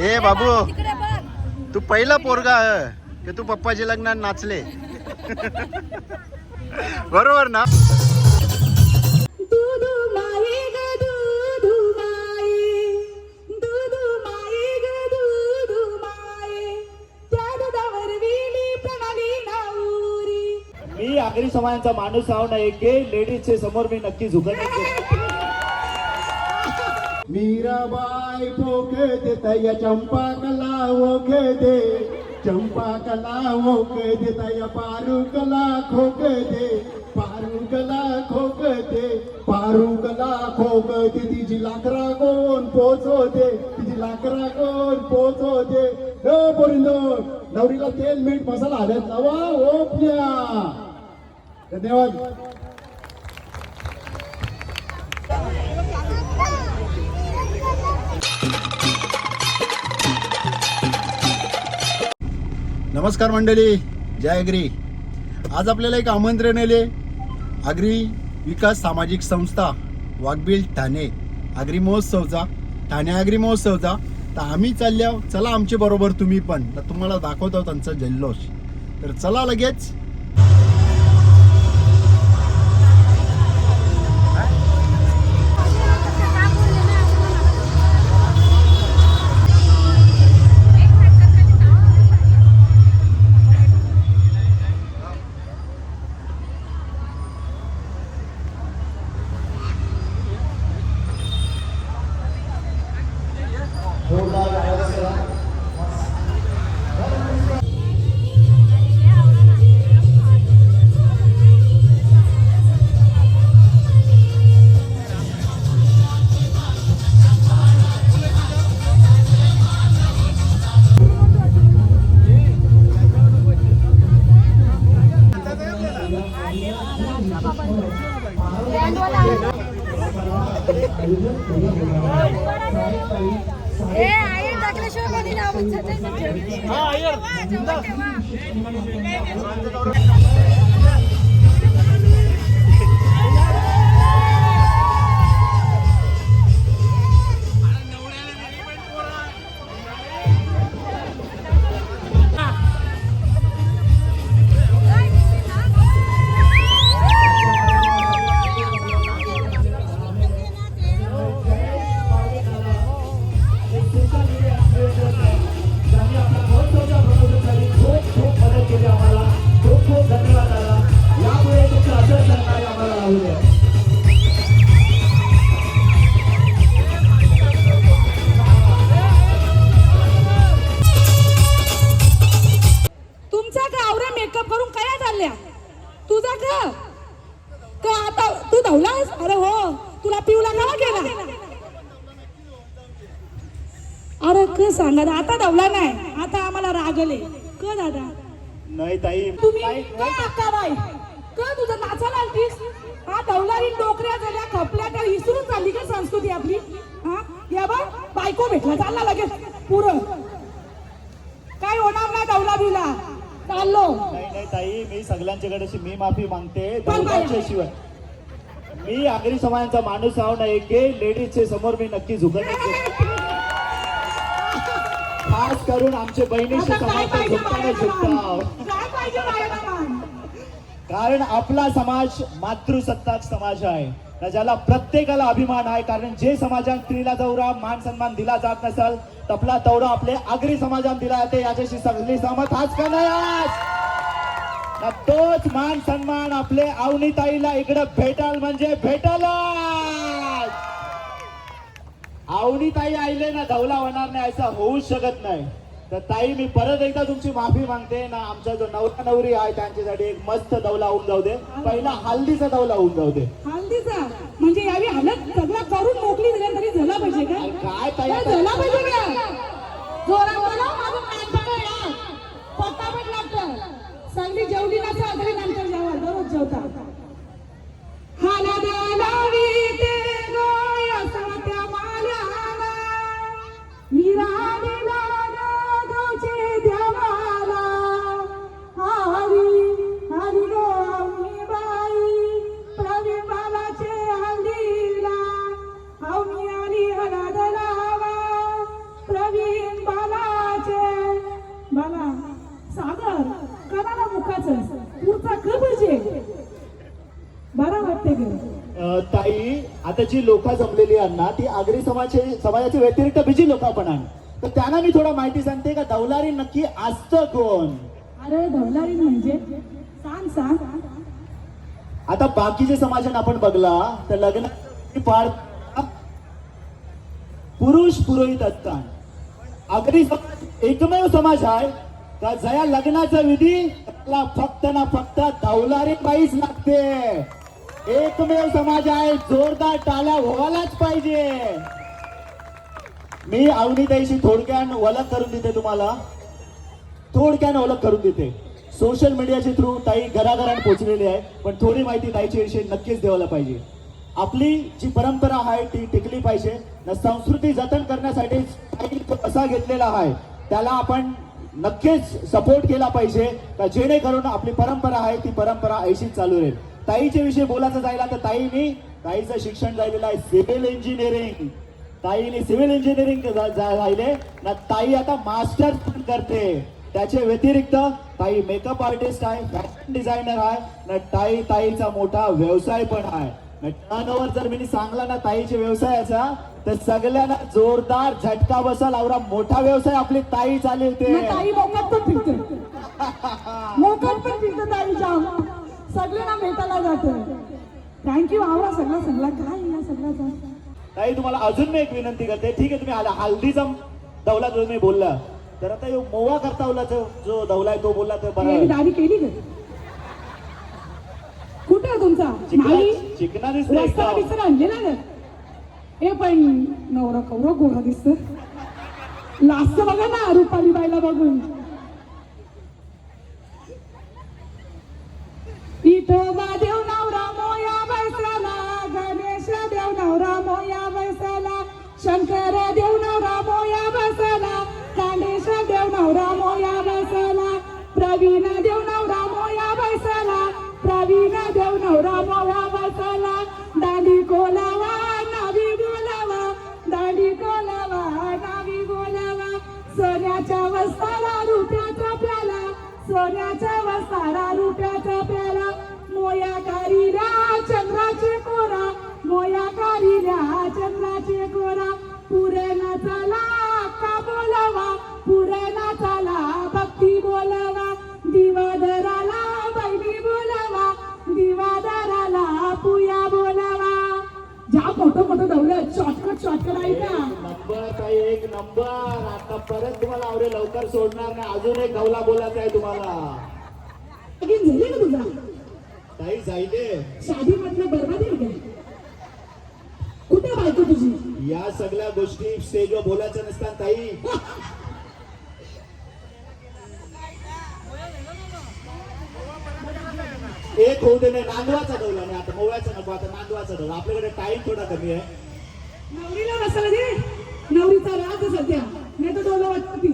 ए बाबू तू पहिला पोरगा की तू पप्पाच्या लग्नात नाचले? बरोबर ना? मी आगरी समाजाचा माणूस आहो ना एक लेडीजचे समोर मी नक्की झुकत नाही. मीराबाई पोखे दे तया चंपा कला ओखे दे। चंपा कला ओखे दे तया पारू कला खोक दे। पारू कला खोक दे पारू कला खोक दे। तिची लाकरा कोण पोचवते? तिची लाकरा कोण पोचवते? हो पोरिंदो नवरीला तेल मीठ मसाला हळद लावा ओपल्या धन्यवाद. नमस्कार मंडळी जय अग्री आज आपल्याला एक आमंत्रण आले अग्री विकास सामाजिक संस्था वाघबिल ठाणे. अग्री महोत्सवचा ठाणे अग्री महोत्सवचा तर आम्ही चालल्या चला आमचे बरोबर तुम्ही पण. तर तुम्हाला दाखवतो त्यांचा जल्लोष. तर चला लगेच तुम्ही का अक्का बाई का तुझं नाचायला आलतीस हा धवलारी डोकऱ्या झाल्या खपल्या त्या विसरून चालली का संस्कृती आपली हा या बा बायको भेटला चालला लगेच पुरं काय होणार नाही धवला बिवला चाललो नाही नाही ताई मी सगळ्यांच्याकडे मी माफी मागते शिवाय मी आगरी समाजाचा माणूस आहो ना एक लेडीजचे समोर मी नक्की झुकत खास करून आमचे काय समाज झुकताना झुकताव बाळाला? काय पाहिजे बाळाला? कारण आपला समाज मातृसत्ताक समाज आहे. ज्याला प्रत्येकाला अभिमान आहे कारण जे समाजात स्त्रीला दौरा मान सन्मान दिला जात नसेल तपला दौरा आपले आगरी समाजात दिला जाते याच्याशी सगळी सहमत आज का नाही आज? तोच मान सन्मान आपले अवनीताईला इकडे भेटाल म्हणजे भेटालच. अवनीताई आईले ना धवला होणार नाही असं होऊच शकत नाही. तर ताई मी परत एकदा तुमची माफी मागते. ना आमचा जो नवरा नवरी आहे त्यांच्यासाठी एक मस्त दौला होऊन जाऊ दे. पहिला हल्दीचा दौला होऊन जाऊ दे. हल्दीचा म्हणजे यावी हालत सगळं करून मोकळी दिल्या तरी झाला पाहिजे का? काय ताई काय झाला पाहिजे का? जोरा बोला माझं कान पकड. या पटापट लागतं. चांगली जेवली नसेल तरी नंतर जेवा दररोज जेवता. हाला ती आगरी समाजाचे समाजाच्या व्यतिरिक्त बिजी लोक पण आहेत. तर त्यांना मी थोडं माहिती सांगते का दौलारी नक्की असतं कोण? अरे धवलारी म्हणजे? सांग सांग. आता बाकीचे समाजाने आपण बघला तर लग्न पाळ पुरुष पुरोहित असतात. आगरी समाज एकमेव समाज आहे. का जया लग्नाचा विधी त्याला फक्त ना फक्त दौलारी बाईच लागते. एकमेव समाज आहे जोरदार टाळ्या व्हायलाच पाहिजे. मी अवनीताईशी थोडक्यान ओळख करून देते तुम्हाला. थोडक्यानं ओळख करून देते. सोशल मीडियाच्या थ्रू ताई घराघरात पोहोचलेली आहे पण थोडी माहिती ताईच्या विषयी नक्कीच द्यायला पाहिजे. आपली जी परंपरा आहे ती टिकली पाहिजे. न संस्कृती जतन करण्यासाठी ताई कसा घेतलेला आहे त्याला आपण नक्कीच सपोर्ट केला पाहिजे का जेणेकरून आपली परंपरा आहे ती परंपरा ऐशीच चालू राहील. ताईच्या विषयी बोलायचं जायला तर ताईनी ताईचं शिक्षण झालेलं आहे सिव्हिल इंजिनिअरिंग. ताईने सिव्हिल इंजिनिअरिंग राहिले. ना ताई आता मास्टर पण करते. त्याच्या व्यतिरिक्त ताई मेकअप आर्टिस्ट आहे फॅशन डिझायनर आहे. ना ताई ताईचा मोठा व्यवसाय पण आहे. टर्न ओव्हर जर मी सांगला ना ताईच्या व्यवसायाचा तर सगळ्यांना जोरदार झटका बसल आवरा मोठा व्यवसाय आपली ताई चालवते. मग ताई मोकात पण मोकात पण फिरते ताई जाम सगळ्यांना भेटायला जाते थँक्यू आवडा सगळा सगळा. काय या सगळ्याचा? ताई तुम्हाला अजून मी एक विनंती करते. ठीक आहे तुम्ही हल- हल्दीचा दौला जो तुम्ही बोलला तर आता ह्यो मोवा करता ओला जो दौला आहे तो बोलला तर बरं. दाढी केली का? कुठे आहे तुमचा? नाही? चिकना दिसतोय रस्ता. दिसत आणलेला ना हे पण नवरा कवरा गोरा दिसत लास्ट बघा ना रुपाली बाईला बघून. इथं देव नवरा मोया बैसला गणेश देव नवरा मोया बैसाला शंकर देव शॉर्टकट शॉर्टकट आहे का नंबर काही एक नंबर. आता परत तुम्हाला आवडेल लवकर सोडणार नाही. अजून एक गवला बोलायचा आहे तुम्हाला. लगीन झाले का तुझा? ताई जायले. शादी म्हटलं बरबादी आहे का कुठे बायको तुझी? या सगळ्या गोष्टी स्टेजवर बोलायचं नसतात ताई. एक होऊ दे नाही. नांदवाचा डोला नाही. आता मोव्याचा नको. आता नांदवाचा डोला आपल्याकडे टाइम थोडा कमी आहे. नवरीला बसायला दे. नवरीचा राज सध्या. नाही तर डोला वाटत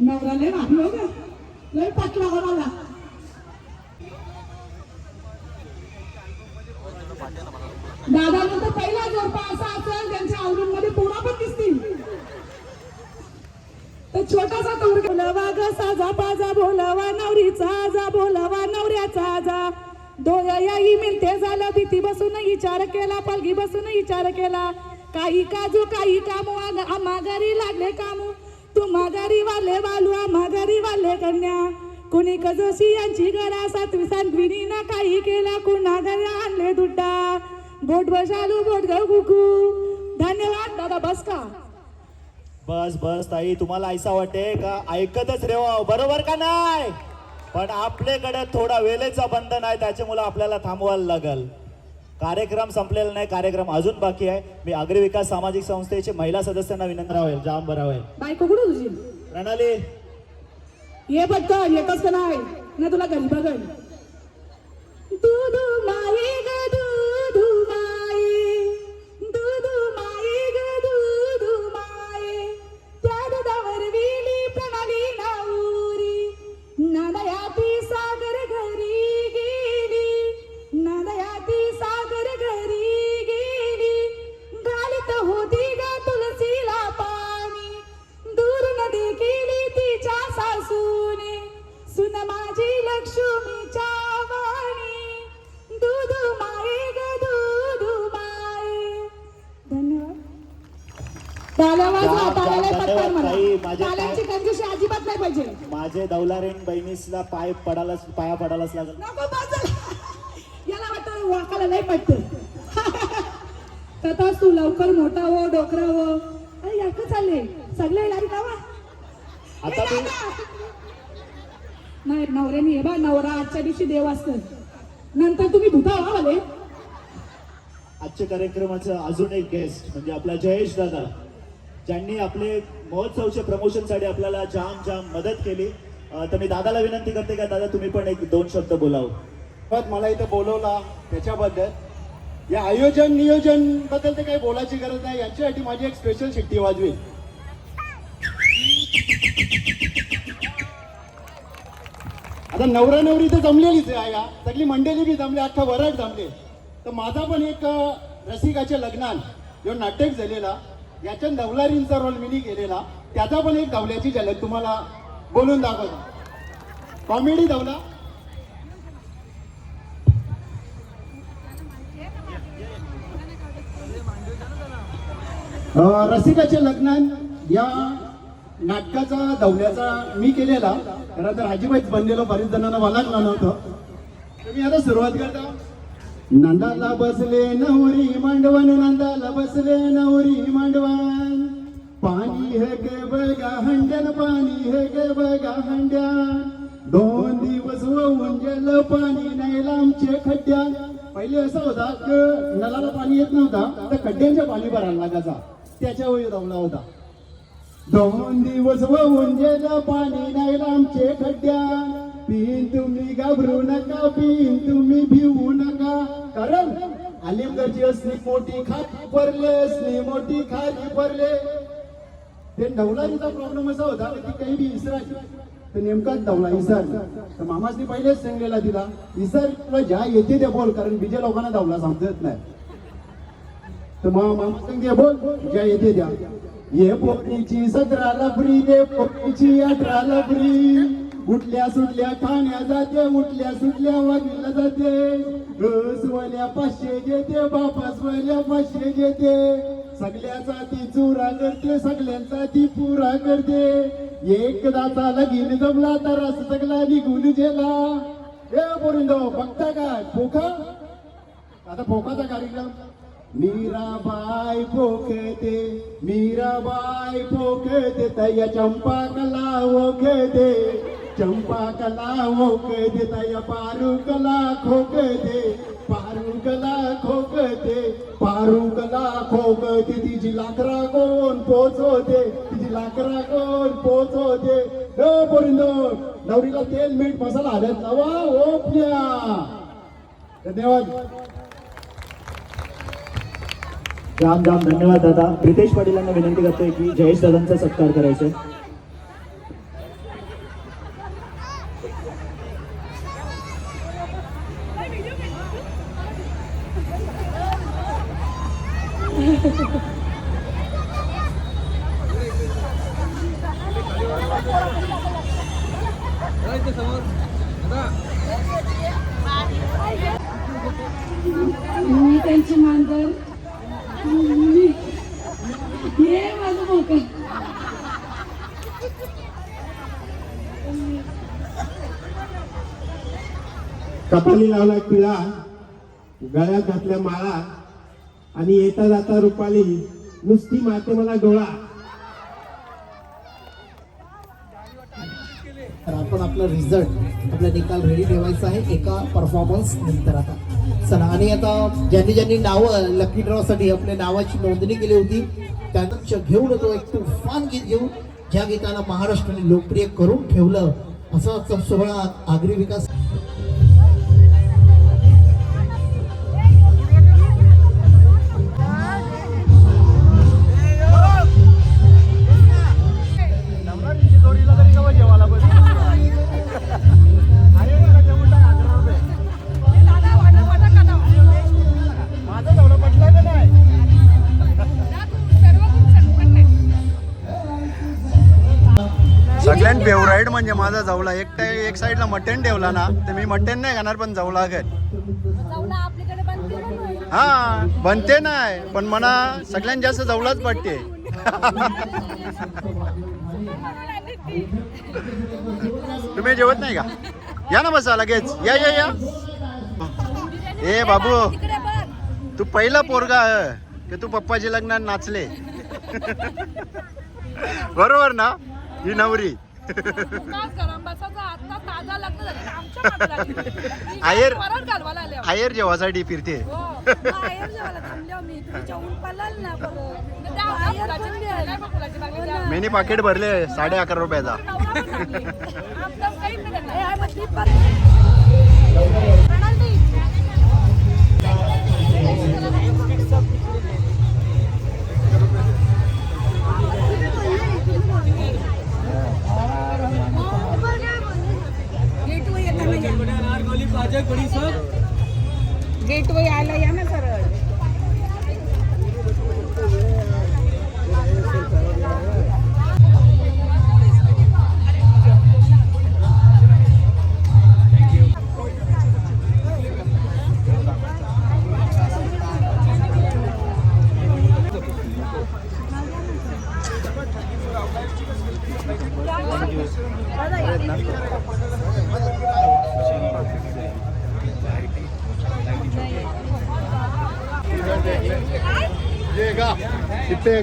नवरा लय मागलो हो ग. लय पटला हो दादा दादानंतर पहिला जोडपा असा असेल त्यांच्या आवडीमध्ये पोरा पण दिसतील. तर छोटासा तोर बोलावा ग साजा पाजा बोलावा नवरीचा जा बोलावा नवऱ्याचा जा डोळ्याही याही मिळते झालं. भीती बसून विचार केला. पलगी बसून विचार केला. काही काजू काही कामू. आग- लागले कामू. तू माघारी वाले वालू आम्हा वाले कन्या. कुणी कजोशी यांची घरा सातवी सांगविनी ना काही केला. कुणा घरी आणले दुड्डा. बोट बसालू बोट गं कुकू. धन्यवाद दादा बस का? बस बस ताई. तुम्हाला ऐसा वाटते का? ऐकतच रेवा. बरोबर का नाही? पण आपल्याकडे थोडा वेळेचा बंधन आहे त्याच्यामुळे आपल्याला थांबवायला लागल. कार्यक्रम संपलेला नाही कार्यक्रम अजून बाकी आहे. मी अग्री विकास सामाजिक संस्थेचे महिला सदस्यांना विनंती रावेल जाम बरं होईल बायको कुठे तुझी? प्रणाली. ये पटकन येतच का नाही? तुला घरी दूधू माये अजिबात नाही पाहिजे. माझे दौलारेन बहिणीसला पाय पडायलाच पाया पडायलाच लागल. याला वाटतं वाकाला नाही पटत. तथा तू लवकर मोठा हो डोकरा हो. अरे याक चालले सगळे लारी कावा आता नाही नवऱ्याने हे बा नवरा आजच्या दिवशी देव असत. नंतर तुम्ही भूता व्हा आजच्या कार्यक्रमाचं अजून एक गेस्ट म्हणजे आपला जयेश दादा. ज्यांनी आपले महोत्सवच्या प्रमोशनसाठी आपल्याला जाम जाम मदत केली. तर मी दादाला विनंती करते का दादा तुम्ही पण एक दोन शब्द बोलावं. परत मला इथं बोलवला त्याच्याबद्दल. या आयोजन नियोजनबद्दल तर काही बोलायची गरज नाही. याच्यासाठी माझी एक स्पेशल शिट्टी वाजवी. आता नवरा नवरी तर जमलेलीच आहे या. सगळी मंडळी बी जमली अख्खा वरड जमले. तर माझा पण एक रसिकाच्या लग्नात जो नाटक झालेला याच्या नवलारींचा रोल मिनी केलेला त्याचा पण एक धावल्याची झलक तुम्हाला बोलून दाखवतो. कॉमेडी धावला रसिकाचे रसिकाच्या लग्नात या नाटकाचा दौल्याचा मी केलेला. खरं तर अजिबात बनलेलो बरेच जणांना मलाच नव्हतं. तुम्ही आता सुरुवात करता. नंदाला बसले नवरी मांडवण नंदाला बसले नवरी मांडवण पाणी हे गे बघा हंड्यान पाणी हे गे बघा हंड्या. दोन दिवस वाहून गेलं पाणी नाही लांबचे खड्ड्या. पहिले असं होता की नळाला पाणी येत नव्हता तर खड्ड्यांच्या पाणी भरायला लागायचा. त्याच्या वेळी होता. दोन दिवस वाहून गेलं पाणी नाही लांबचे खड्ड्या. पिन तुम्ही घाबरू नका पिन तुम्ही भिवू नका. कारण अलिमगडची असली मोठी खाली पडले असली मोठी खाली पडले ते नवलारीचा प्रॉब्लेम असा होता की काही बी इसरायची तर नेमकाच धावला इसार. तर मामासनी पहिलेच सांगलेला तिला इसार तुला ज्या येते ते बोल कारण बीजे लोकांना धावला समजत नाही. तर मामा मामा सांगते बोल ज्या येते द्या ये पोटणीची सतराला फ्री ये पोटणीची अठराला फ्री उठल्या सुटल्या ठाण्या जाते उठल्या सुटल्या वागीला जाते. स्वल्या पाचशे घेते बापा स्वल्या पाचशे घेते. सगळ्याचा ती चुरा करते सगळ्यांचा ती पुरा करते. एकदाचा लगीन जमला तर असं सगळा निघून गेला. ए जाऊ बघता काय पोखा? आता फोकाचा कार्यक्रम. मीराबाई पोखते मीराबाई पोखते तया चंपा कला ओखते चंपा कला ओखते तया पारू कला खोक दे. पारू कला खोक दे. पारू कला खोकते तिची लाकरा कोण पोचवते? तिची लाकरा कोण पोचवते? न पोरिंदो नवरीला तेल मीठ मसाला हळद लावा ओपल्या धन्यवाद. राम राम धन्यवाद दादा. प्रितेश पाटीलांना विनंती करतोय की जयेश दादांचा सत्कार करायचा मी त्यांची मांजर ये माझं मोक कपाली लावला पिळा. गळ्यात घातल्या माळा. आणि येता जाता रुपाली. नुसती माते मला डोळा. तर आपण आपला रिझल्ट आपला निकाल रेडी ठेवायचा आहे एका परफॉर्मन्स नंतर आता. चला आणि आता ज्यांनी ज्यांनी नावं लकी ड्रॉसाठी आपल्या नावाची नोंदणी केली होती त्यांना घेऊन येतो एक तुफान गीत घेऊन ज्या गीताला महाराष्ट्राने लोकप्रिय करून ठेवलं. असा सोहळा आगरी विकास फेवराईट म्हणजे माझा जवला एक टाइ- एक साईडला मटण ठेवला ना तर मी मटण नाही खाणार पण जवला काय हा बनते नाही पण मला सगळ्यात जास्त जवलाच पडते. तुम्ही जेवत नाही का? या ना बसा लगेच. या या या. ए बाबू. तू पहिला पोरगा आहे की तू पप्पाच्या लग्नात नाचले. बरोबर ना ही नवरी? आयर आयर जेवासाठी फिरते. मेनी पाकिट भरले साडे अकरा रुपयाचा. गेट गेटवे यायला या ना सर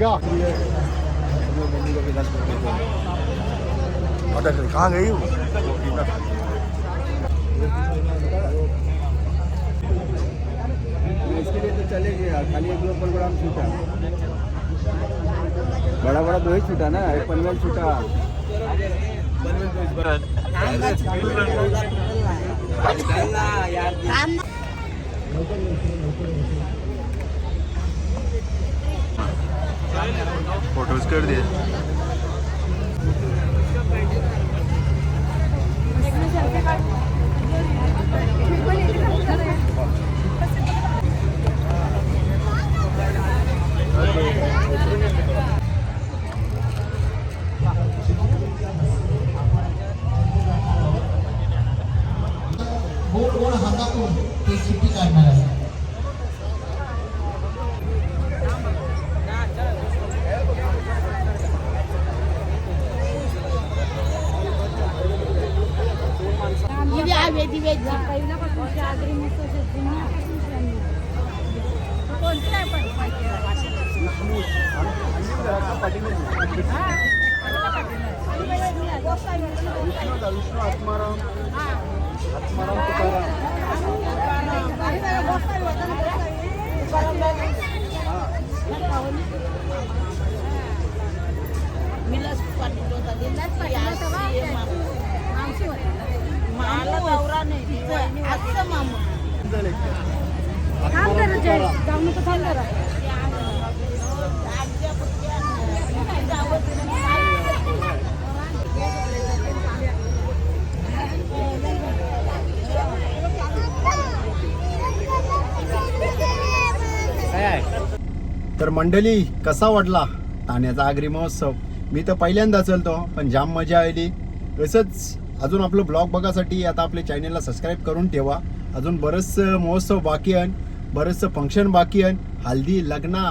का कहाँ गई हूँ? इसके लिए तो चलेगी यार खाली एक छूटा। बड़ा बड़ा दो ही छूटा ना एक पनवेल छूटा। फोटोज कर दिए गोड विष्णू आत्माराम आत्माराम तुकाराम तर मंडळी कसा वाटला ठाण्याचा आगरी महोत्सव? मी तर पहिल्यांदा चलतो पण जाम मजा आली. तसंच अजून आपलं ब्लॉग बघासाठी आता आपल्या चॅनलला सबस्क्राईब करून ठेवा. अजून बरंचसं महोत्सव बाकी आहे बरंचसं फंक्शन बाकी आहे हल्दी लग्ना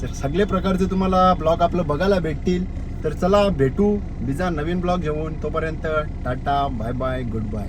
सर सगळे प्रकारचे तुम्हाला ब्लॉग आपलं बघायला भेटतील. तर चला भेटू. बिजा नवीन ब्लॉग घेऊन तोपर्यंत tata bye bye good bye.